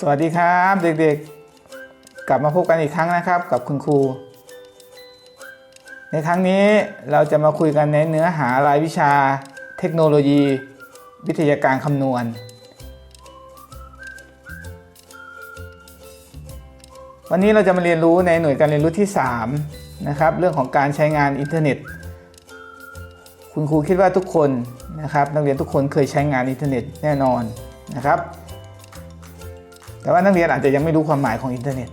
สวัสดีครับเด็กๆ กลับมาพบกันอีกครั้งนะครับ กับคุณครู ในครั้งนี้เราจะมาคุยกันในเนื้อหารายวิชา เทคโนโลยี วิทยาการคำนวณ วันนี้เราจะมาเรียนรู้ในหน่วยการเรียนรู้ที่ 3 นะครับ เรื่องของการใช้งานอินเทอร์เน็ต คุณครูคิดว่าทุกคนนะครับ นักเรียนทุกคนเคยใช้งานอินเทอร์เน็ตแน่นอนนะครับ แต่ว่านักเรียนอาจจะยังไม่รู้ความหมายของอินเทอร์เน็ต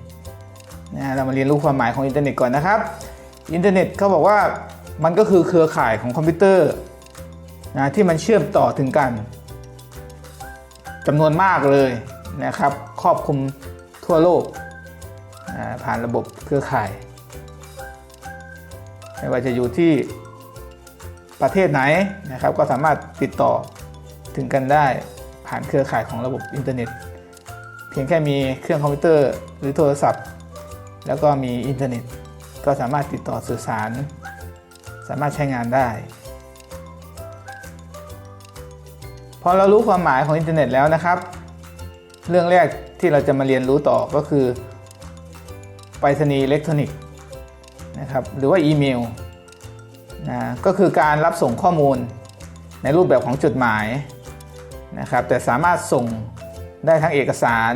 นะเรามาเรียนรู้ความหมายของอินเทอร์เน็ตก่อนนะครับ อินเทอร์เน็ตเขาบอกว่ามันก็คือเครือข่ายของคอมพิวเตอร์นะที่มันเชื่อมต่อถึงกันจำนวนมากเลยนะครับครอบคลุมทั่วโลกนะผ่านระบบเครือข่าย ไม่ว่าจะอยู่ที่ประเทศไหนนะครับ ก็สามารถติดต่อถึงกันได้ผ่านเครือข่ายของระบบอินเทอร์เน็ต เพียงแค่มีเครื่องคอมพิวเตอร์หรือโทรศัพท์ แล้วก็มีอินเทอร์เน็ต ก็สามารถติดต่อสื่อสาร สามารถใช้งานได้ พอเรารู้ความหมายของอินเทอร์เน็ตแล้วนะครับ เรื่องแรกที่เราจะมาเรียนรู้ต่อก็คือไปรษณีย์อิเล็กทรอนิกส์นะครับหรือว่าอีเมลนะก็คือการรับส่งข้อมูลในรูปแบบของจดหมายนะครับแต่สามารถส่ง ได้ทั้งเอกสาร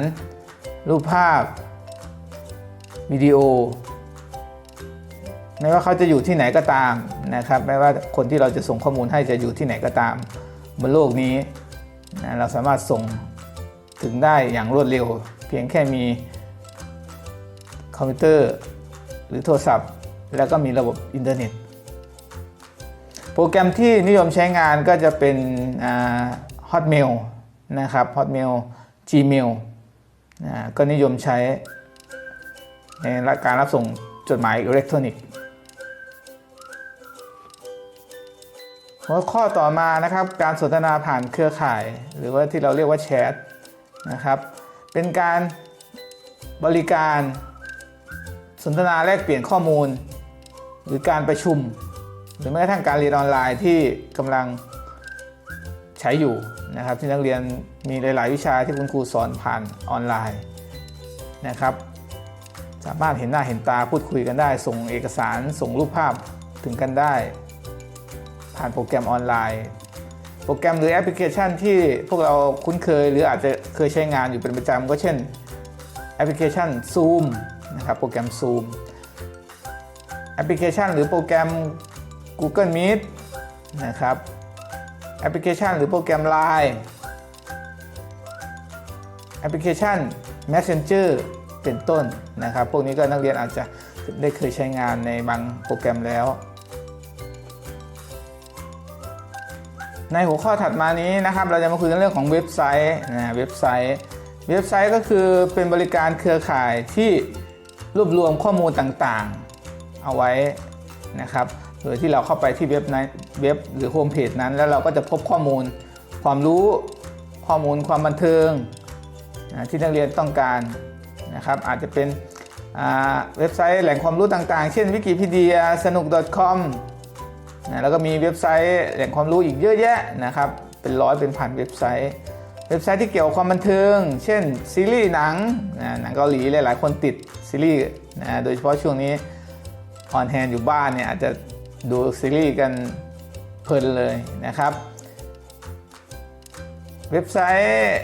รูปภาพ วิดีโอ ไม่ว่าเขาจะอยู่ที่ไหนก็ตามนะครับ ไม่ว่าคนที่เราจะส่งข้อมูลให้จะอยู่ที่ไหนก็ตามบนโลกนี้นะเราสามารถส่งถึงได้อย่างรวดเร็ว เพียงแค่มีคอมพิวเตอร์หรือโทรศัพท์ แล้วก็มีระบบอินเทอร์เน็ต โปรแกรมที่นิยมใช้งานก็จะเป็นอ่า Hotmail นะครับ Hotmail Gmail นะก็นิยมใช้ในการรับส่งจดหมายอิเล็กทรอนิกส์หัวข้อต่อมานะครับการสนทนาผ่านเครือข่าย หรือว่าที่เราเรียกว่าแชทนะครับเป็นการบริการสนทนาแลกเปลี่ยนข้อมูล หรือการประชุม หรือแม้กระทั่งการเรียนออนไลน์ที่กำลังใช้อยู่ นะครับที่นักเรียนมีหลาย ๆ วิชาที่คุณครูสอนผ่านออนไลน์นะครับ สามารถเห็นหน้าเห็นตาพูดคุยกันได้ ส่งเอกสารส่งรูปภาพถึงกันได้ ผ่านโปรแกรมออนไลน์ โปรแกรมหรือแอปพลิเคชันที่พวกเราคุ้นเคย หรืออาจจะเคยใช้งานอยู่เป็นประจำก็เช่นแอปพลิเคชัน Zoom นะครับโปรแกรม Zoom แอปพลิเคชัน หรือโปรแกรม Google Meet นะครับ อปพลิเคชัน หรือโปรแกรม Line แอปพลิเคชัน Messenger เป็นต้นนะครับ พวกนี้ก็นักเรียนอาจจะได้เคยใช้งานในบางโปรแกรมแล้ว ในหัวข้อถัดมานี้นะครับ เราจะมาคุยกันเรื่องของเว็บไซต์นะเว็บไซต์ เว็บไซต์ก็คือเป็นบริการเครือข่ายที่รวบรวมข้อมูลต่างๆ เอาไว้นะครับ โดยที่เราเข้าไปที่เว็บนั้นเว็บหรือโฮมเพจนั้น แล้วเราก็จะพบข้อมูลความรู้ข้อมูลความบันเทิงที่นักเรียนต้องการนะครับอาจจะเป็นเว็บไซต์แหล่งความรู้ต่างๆ เช่นวิกิพีเดียสนุก .com นะแล้วก็มีเว็บไซต์แหล่งความรู้อีกเยอะแยะนะครับเป็นร้อยเป็นพันเว็บไซต์ เว็บไซต์ที่เกี่ยวกับความบันเทิง เช่นซีรีส์หนังนะหนังเกาหลีหลายๆคนติดซีรีส์นะโดยเฉพาะช่วงนี้ออนแฮนอยู่บ้านเนี่ยอาจจะ ดูซีรีส์กันเพลินเลยนะครับ เว็บไซต์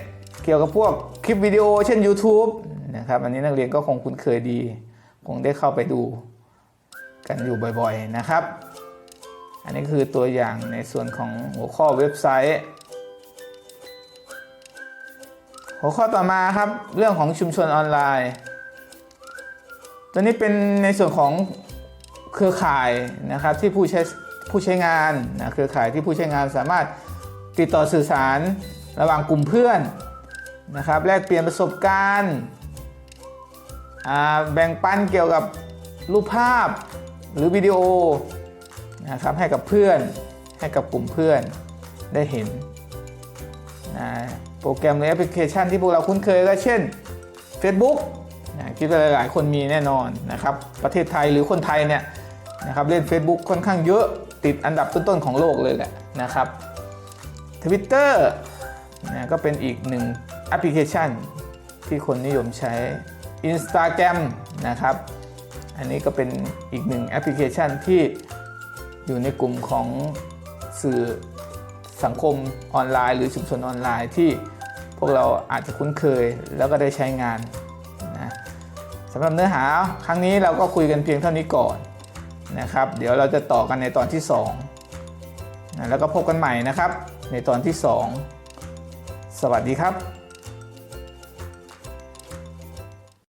เกี่ยวกับพวกคลิปวิดีโอเช่น YouTube นะครับ อันนี้นักเรียนก็คงคุ้นเคยดี คงได้เข้าไปดูกันอยู่บ่อยๆนะครับ อันนี้คือตัวอย่างในส่วนของหัวข้อเว็บไซต์ หัวข้อต่อมาครับ เรื่องของชุมชนออนไลน์ ตัวนี้เป็นในส่วนของ เครือข่ายนะครับที่ผู้ใช้ผู้ใช้งานนะเครือข่ายที่ผู้ใช้งานสามารถติดต่อสื่อสารระหว่างกลุ่มเพื่อนนะครับแลกเปลี่ยนประสบการณ์แบ่งปันเกี่ยวกับรูปภาพหรือวิดีโอนะครับให้กับเพื่อนให้กับกลุ่มเพื่อนได้เห็นนะโปรแกรมหรือแอปพลิเคชันที่พวกเราคุ้นเคยก็เช่น Facebook นะคิดว่าหลายๆคนมีแน่นอนนะครับ ประเทศไทยหรือคนไทยเนี่ย นะครับเล่น Facebook ค่อนข้างเยอะติดอันดับต้นๆของโลกเลยแหละนะครับ Twitter นะก็เป็นอีกหนึ่งแอปพลิเคชันที่คนนิยมใช้ Instagram นะครับ อันนี้ก็เป็นอีกหนึ่งแอปพลิเคชันที่อยู่ในกลุ่มของสื่อสังคมออนไลน์ หรือชุมชนออนไลน์ที่พวกเราอาจจะคุ้นเคยแล้วก็ได้ใช้งานนะสำหรับเนื้อหาครั้งนี้เราก็คุยกันเพียงเท่านี้ก่อน นะครับ เดี๋ยวเราจะต่อกันในตอนที่2นะแล้วก็พบกันใหม่นะครับ ในตอนที่ 2 สวัสดีครับ